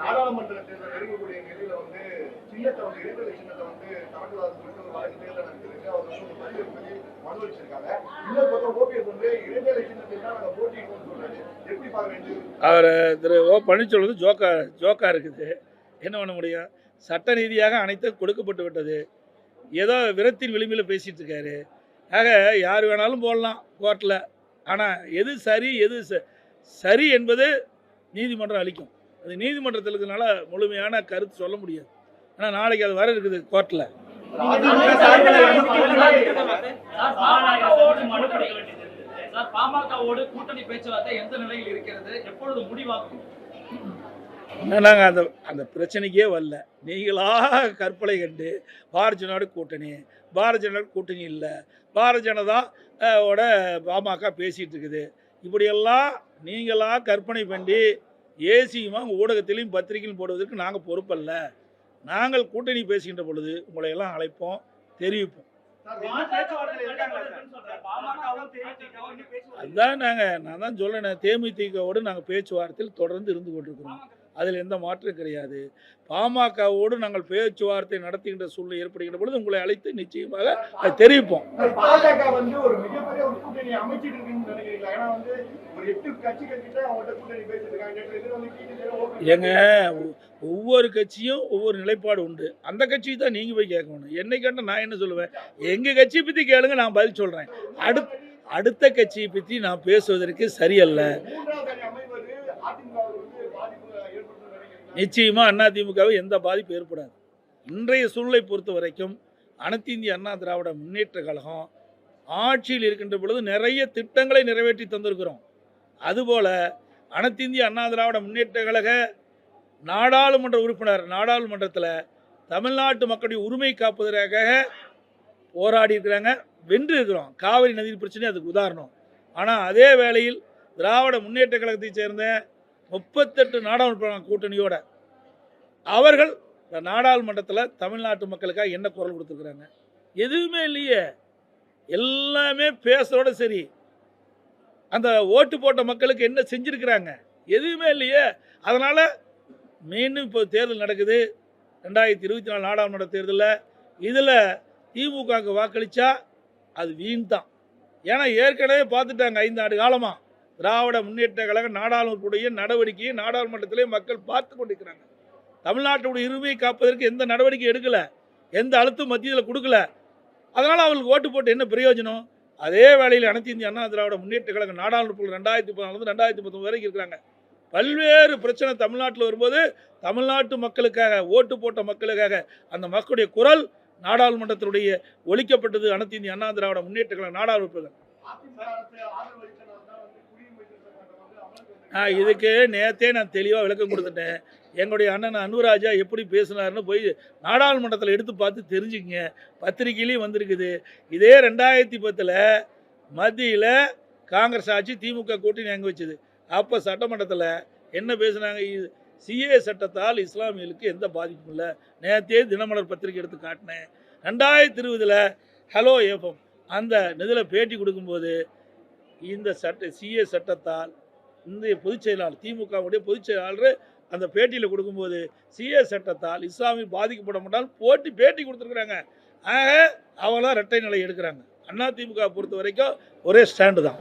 நாடாளுமன்ற தேர்தல் நெருங்கக்கூடிய நிலையில வந்து சின்னத்தை வந்து இடைவெளி சின்னத்தை வந்து தமிழ்நாடு சொல்லிட்டு ஒரு வழக்கு தேர்தல் நடத்திருக்கு அவர் வந்து ஒரு பதிவு பண்ணி மனு வச்சிருக்காங்க. இன்னொரு பக்கம் ஓபிஎஸ் வந்து இடைத்தேர்தல் சின்னத்தை தான் நாங்க போட்டியிடுவோம்னு சொல்றாரு. எப்படி பார்க்க வேண்டியது? அவர் திரு ஓ பன்னீர்செல்வம் ஜோக்கா ஜோக்கா இருக்குது. என்ன பண்ண முடியும்? சட்ட ரீதியாக அனைத்தும் கொடுக்கப்பட்டு விட்டது. ஏதோ விரத்தின் விளிம்பில் பேசிகிட்டு இருக்காரு. ஆக யார் வேணாலும் போடலாம் கோர்ட்டில் ஆனால் எது சரி எது சரி என்பது நீதிமன்றம் அளிக்கும். அது நீதிமன்றத்தில் இருக்கிறதுனால முழுமையான கருத்து சொல்ல முடியாது. ஆனால் நாளைக்கு அது வர இருக்குது கோர்ட்டில் பாமகவோடு கூட்டணி பேச்சுவார்த்தை எந்த நிலையில் இருக்கிறது எப்பொழுது முடிவாகும் நாங்கள் அந்த அந்த பிரச்சனைக்கே வரல. நீங்களாக கற்பனை கண்டு பாரதிய ஜனோட கூட்டணி பாரதிய ஜனோட கூட்டணி இல்லை. பாரதிய ஜனதா ஓட பாமக பேசிகிட்டு இருக்குது. இப்படியெல்லாம் நீங்களாக கற்பனை பண்ணி ஏசியுமாக ஊடகத்திலையும் பத்திரிகையிலும் போடுவதற்கு நாங்கள் பொறுப்பல்ல. நாங்கள் கூட்டணி பேசுகின்ற பொழுது உங்களை எல்லாம் அழைப்போம் தெரிவிப்போம். அதுதான் நாங்கள் நான் தான் சொல்லேன் தேமுதிகவோடு நாங்கள் பேச்சுவார்த்தையில் தொடர்ந்து இருந்து கொண்டிருக்கிறோம். அதில் எந்த மாற்றம் கிடையாது. பாமகவோடு நாங்கள் பேச்சுவார்த்தை நடத்துகின்ற சூழ்நிலை ஏற்படுகின்ற பொழுது உங்களை அழைத்து நிச்சயமாக அதை தெரிவிப்போம். ஏங்க ஒவ்வொரு கட்சியும் ஒவ்வொரு நிலைப்பாடு உண்டு. அந்த கட்சியை தான் நீங்கள் போய் கேட்கணும். என்னை கேட்டால் நான் என்ன சொல்லுவேன்? எங்கள் கட்சியை பற்றி கேளுங்க நான் பதில் சொல்கிறேன் அடுத் அடுத்த கட்சியை பற்றி நான் பேசுவதற்கு சரியல்ல. நிச்சயமாக அதிமுகவை எந்த பாதிப்பு ஏற்படாது. இன்றைய சூழ்நிலை பொறுத்த வரைக்கும் அனைத்து இந்திய அண்ணா திராவிட முன்னேற்ற கழகம் ஆட்சியில் இருக்கின்ற பொழுது நிறைய திட்டங்களை நிறைவேற்றி தந்திருக்கிறோம். அதுபோல் அனைத்து இந்திய அண்ணா திராவிட முன்னேற்ற கழக நாடாளுமன்ற உறுப்பினர் நாடாளுமன்றத்தில் தமிழ்நாட்டு மக்களுடைய உரிமை காப்பதற்காக போராடி இருக்கிறாங்க வென்று இருக்கிறோம். காவிரி நதி பிரச்சனை அதுக்கு உதாரணம். ஆனால் அதே வேளையில் திராவிட முன்னேற்ற கழகத்தைச் சேர்ந்த முப்பத்தெட்டு நாடாளுமன்ற கூட்டணியோட அவர்கள் இந்த நாடாளுமன்றத்தில் தமிழ்நாட்டு மக்களுக்காக என்ன குரல் கொடுத்துருக்குறாங்க? எதுவுமே இல்லையே. எல்லாமே பேசுகிறோட சரி. அந்த ஓட்டு போட்ட மக்களுக்கு என்ன செஞ்சுருக்கிறாங்க? எதுவுமே இல்லையே. அதனால் மீண்டும் இப்போ தேர்தல் நடக்குது. ரெண்டாயிரத்தி இருபத்தி நாலு நாடாளுமன்ற தேர்தலில் இதில் திமுகவுக்கு வாக்களித்தா அது வீண் தான் ஏன்னா ஏற்கனவே பார்த்துட்டாங்க ஐந்து ஆண்டு காலமாக திராவிட முன்னேற்ற கழக நாடாளுமன்றத்துடைய நடவடிக்கையை நாடாளுமன்றத்திலே மக்கள் பார்த்து கொண்டிருக்கிறாங்க. தமிழ்நாட்டுடைய உரிமையை காப்பதற்கு எந்த நடவடிக்கை எடுக்கல. எந்த அழுத்தம் மத்தியில் கொடுக்கல. அதனால் அவங்களுக்கு ஓட்டு போட்டு என்ன பிரயோஜனம்? அதே வேளையில் அனைத்து இந்திய அண்ணா திராவிட முன்னேற்ற கழக நாடாளுமன்ற ரெண்டாயிரத்தி பதினாலு ரெண்டாயிரத்தி பத்தொன்பது வரைக்கும் இருக்கிறாங்க. பல்வேறு பிரச்சனை தமிழ்நாட்டில் வரும்போது தமிழ்நாட்டு மக்களுக்காக ஓட்டு போட்ட மக்களுக்காக அந்த மக்களுடைய குரல் நாடாளுமன்றத்தினுடைய ஒழிக்கப்பட்டது அனைத்து இந்திய அண்ணா திராவிட முன்னேற்ற கழக நாடாளுமன்ற இதுக்கு நேத்தே நான் தெளிவாக விளக்கம் கொடுத்துட்டேன். எங்களுடைய அண்ணன் அனுராஜா எப்படி பேசினார்னு போய் நாடாளுமன்றத்தில் எடுத்து பார்த்து தெரிஞ்சுக்கங்க. பத்திரிகையிலையும் வந்திருக்குது. இதே ரெண்டாயிரத்தி பத்தில் மத்தியில் காங்கிரஸ் ஆட்சி திமுக கூட்டணி அங்கே வச்சுது. அப்போ சட்டமன்றத்தில் என்ன பேசுனாங்க? சிஏ சட்டத்தால் இஸ்லாமியர்களுக்கு எந்த பாதிப்பும் இல்லை. நேற்றே தினமலர் பத்திரிக்கை எடுத்து காட்டினேன். ரெண்டாயிரத்தி இருபதில் ஹலோ ஏஃபம் அந்த இதில் பேட்டி கொடுக்கும்போது இந்த சட்ட சிஏ சட்டத்தால் இந்திய பொதுச் செயலாளர் திமுகவுடைய பொதுச் செயலாளர் அந்த பேட்டியில் கொடுக்கும்போது சிஏ சட்டத்தால் இஸ்லாமிய பாதிக்கப்பட மாட்டால் போட்டி பேட்டி கொடுத்துருக்குறாங்க. ஆக அவங்களாம் ரெட்டை நிலை எடுக்கிறாங்க. அண்ணா திமுக பொறுத்த வரைக்கும் ஒரே ஸ்டாண்டு தான்.